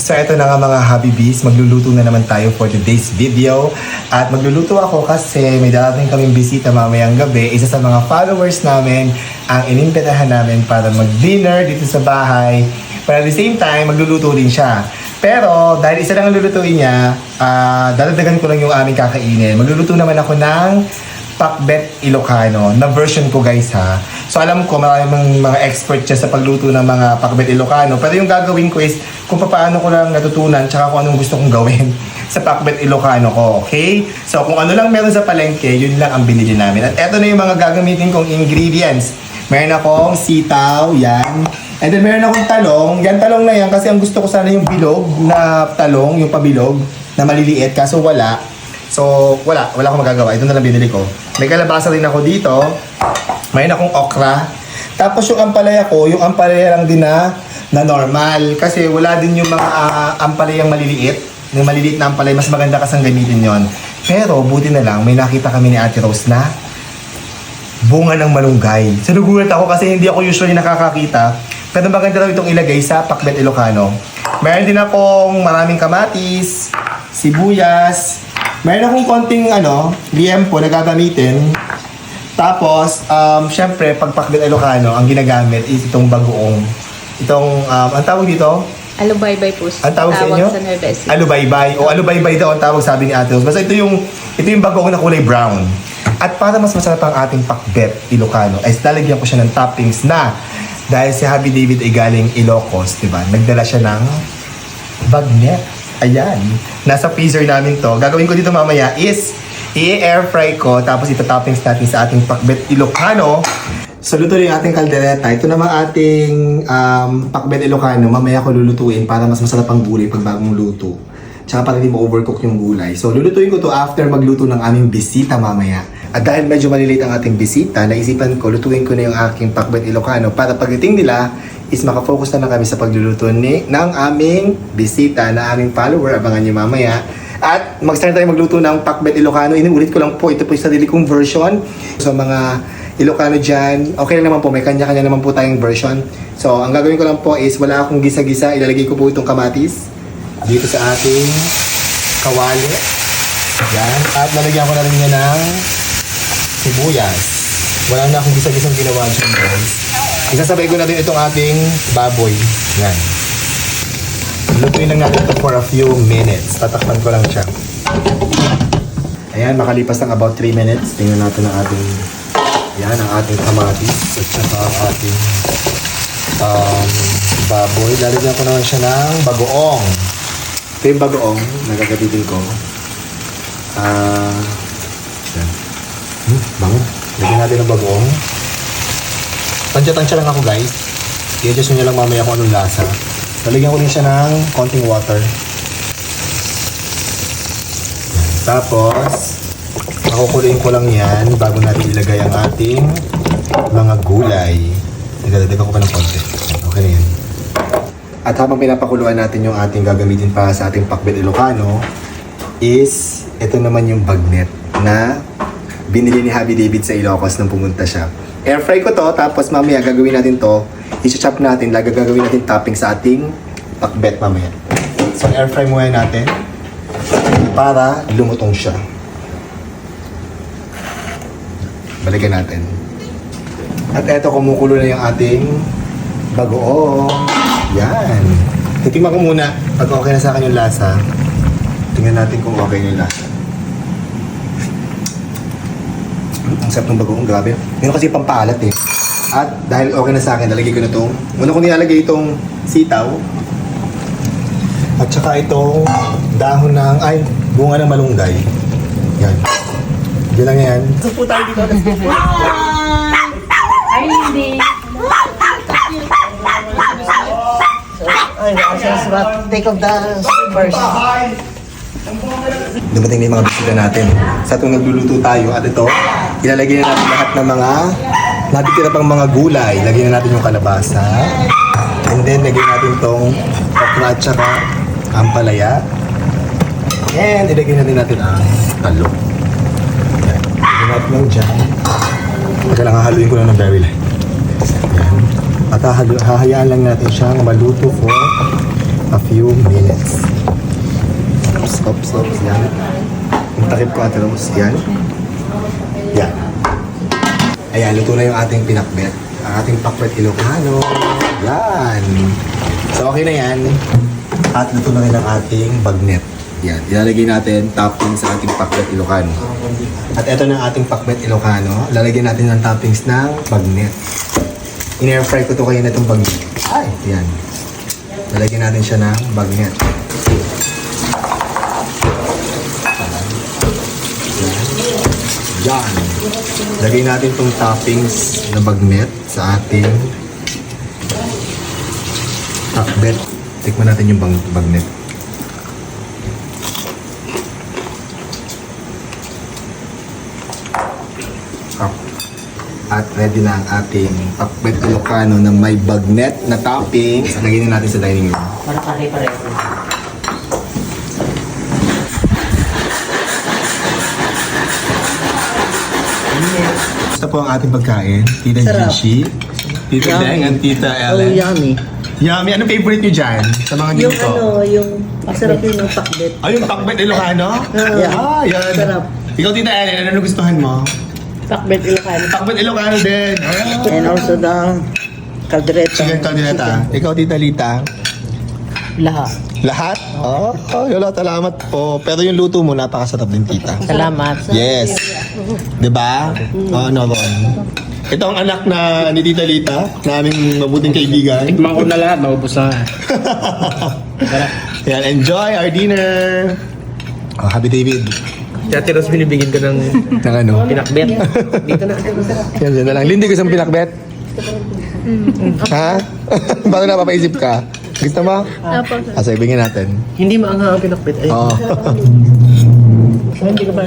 So ito na nga mga Habibis, magluluto na naman tayo for today's video. At magluluto ako kasi may darating kaming bisita mamayang gabi. Isa sa mga followers namin ang inimbitahan namin para mag-dinner dito sa bahay. But at the same time, magluluto din siya. Pero dahil isa lang ang lulutuin niya, ah dadagdagan ko lang yung aming kakainin. Magluluto naman ako ng Pakbet Ilocano na version ko guys ha. So alam ko maraming mga expert dyan sa pagluto ng mga Pakbet Ilocano. Pero yung gagawin ko is kung paano ko lang natutunan tsaka kung anong gusto kong gawin sa Pakbet Ilocano ko. Okay? So kung ano lang meron sa palengke, yun lang ang binili namin. At eto na yung mga gagamitin kong ingredients. Meron akong sitaw, yan. And then meron akong talong. Yan talong na yan kasi ang gusto ko sana yung bilog na talong, yung pabilog na maliliit kaso wala. So, wala. Wala akong magagawa. Ito na lang binili ko. May kalabasa rin ako dito. Mayroon akong okra. Tapos yung ampalaya ko, yung ampalaya lang din na, na normal. Kasi wala din yung mga uh, ampalayang maliliit. Yung maliliit na ampalaya, mas maganda kasang gamitin yon. Pero, buti na lang, may nakita kami ni Ate Rose na bunga ng malunggay. So nagulat ako kasi hindi ako usually nakakakita. Pero maganda raw itong ilagay sa Pakbet Ilocano. Meron din akong maraming kamatis, sibuyas, meron akong konting ano, liempo na gagamitin. Tapos, um, syempre, pag Pakbet Ilocano, ang ginagamit is itong bagoong. Itong, um, ang tawag dito? Alubaybay po. Ang tawag sa inyo? sa Nueva Ecija. Alubaybay. O alubaybay daw ang tawag sabi ni Ate Rose. Basta ito yung, ito yung bagoong na kulay brown. At para mas masarap ang ating pakbet Ilocano, ay lalagyan ko siya ng toppings na dahil si Happy David ay galing Ilocos, di ba? Nagdala siya ng bagnet. Ayan. Nasa freezer namin to. Gagawin ko dito mamaya is i-air fry ko tapos ito toppings natin sa ating pakbet Ilocano. So, luto rin ating kaldereta. Ito naman ating um, pakbet Ilocano. Mamaya ko lulutuin para mas masarap ang gulay pag bagong luto. Tsaka para hindi ma-overcook yung gulay. So, lulutuin ko to after magluto ng aming bisita mamaya. At dahil medyo maliliit ang ating bisita, naisipan ko, lutuin ko na yung aking pakbet Ilocano para pagdating nila is makafocus na lang kami sa pagluluto ni, ng aming bisita na aming follower. Abangan niyo mamaya. At mag-start tayo magluto ng pakbet Ilocano. Inuulit ko lang po, ito po yung sarili kong version. So mga Ilocano dyan, okay lang naman po, may kanya-kanya naman po tayong version. So ang gagawin ko lang po is wala akong gisa-gisa, ilalagay ko po itong kamatis dito sa ating kawali. Yan. At lalagyan ko na rin niya ng sibuyas. Wala na akong gisa-gisang ginawa dyan, guys. Isasabay ko na rin itong ating baboy. Yan. Lutuin lang natin ito for a few minutes. Tatakpan ko lang siya. Ayan, makalipas ng about 3 minutes. Tingnan natin ang ating yan, ang ating kamatis at saka ang ating um, baboy. Lalagyan ko naman siya ng bagoong. Ito yung bagoong na gagamitin ko. Ah, yan. Hmm, bango. Lagyan natin ng bagoong. Tansya-tansya lang ako guys. I-adjust nyo lang mamaya kung anong lasa. Lalagyan ko rin siya ng konting water. Tapos, pakukuloyin ko lang yan bago natin ilagay ang ating mga gulay. Nagdadagdagan ko pa ng konti. Okay na yan. At habang pinapakuluan natin yung ating gagamitin para sa ating pakbet Ilocano, is ito naman yung bagnet na binili ni Happy David sa Ilocos nung pumunta siya. Air fry ko to, tapos mamaya gagawin natin to, i-chop natin, lagag gagawin natin topping sa ating pakbet mamaya. So air fry muna natin para lumutong siya. Balikan natin. At eto, kumukulo na yung ating bagoong. Yan. Titingnan ko muna pag okay na sa akin yung lasa. Tingnan natin kung okay na yung lasa. Ang sarap ng bagoong, grabe. Meron kasi pampalat eh. At dahil okay na sa akin, nalagay ko na itong, una ko nilalagay itong sitaw. At saka itong dahon ng, ay, bunga ng malunggay. Yan. Yun lang yan. So po tayo dito. Ay, hindi. Ay, take of the first. Dumating na yung mga bisita natin. Sa itong nagluluto tayo at ito, ilalagay na natin lahat ng mga natitira pang mga gulay. Lagyan na natin yung kalabasa. And then, lagyan natin tong okra at saka ampalaya. And ilagay na din natin ang talong. Yan. Lagyan natin lang dyan. Teka lang, hahaluin ko lang ng light. Yan. At hahayaan lang natin siyang maluto for a few minutes. Stop, stop, yan. Yung takip ko ate Rose. Yan. Ayan, luto na yung ating pinakbet. Ang ating pakbet Ilocano. Yan. So, okay na yan. At luto na rin ang ating bagnet. Yan. Ilalagay natin topping sa ating pakbet Ilocano. At ito na ang ating pakbet Ilocano. Lalagyan natin ng toppings ng bagnet. In-air fry ko to kayo na itong bagnet. Ay, yan. Lalagyan natin siya ng bagnet. Yan. Lagay natin itong toppings na bagnet sa ating takbet. Tikman natin yung bang bagnet. Up. At ready na ang ating takbet Ilocano na may bagnet na toppings. Lagay na natin sa dining room. Para pare-pareho. Gusto po ang ating pagkain. Tita Sarap. Jishi, Tita Yummy. Deng, and Tita Oh, Ellen. yummy. Yummy. Anong favorite nyo dyan? Sa mga Yung dito? ano, yung sarap yun ng pakbet. Ay, yung pakbet Ilocano? Yeah. Ah, yan. Sarap. Ikaw, Tita Ellen, ano gustuhan mo? Pakbet Ilocano. Pakbet Ilocano din. Ah. And also the caldereta. Chicken caldineta. Ikaw, Tita Lita. Lahat. Lahat? Oh, oh yun lang. Salamat po. Pero yung luto mo, napakasarap din, Tita. Salamat. Yes. 'Di ba? Oh, no, Ron. Ito ang anak na ni Tita Lita, naming mabuting kaibigan. Tikman ko na lahat, maubos na. Yan, enjoy our dinner. Oh, Happy David. Dati Ros, binibigyan ko ng Ng ano? pinakbet. Dito na. Yan, yan na lang. Lindy, gusto mong pinakbet? ha? Bago napapaisip ka? Gusto mo? Apo. Ah, sige, bigyan natin. Hindi maanghang ang pinakbet. Ay, Oo. Hindi ko pa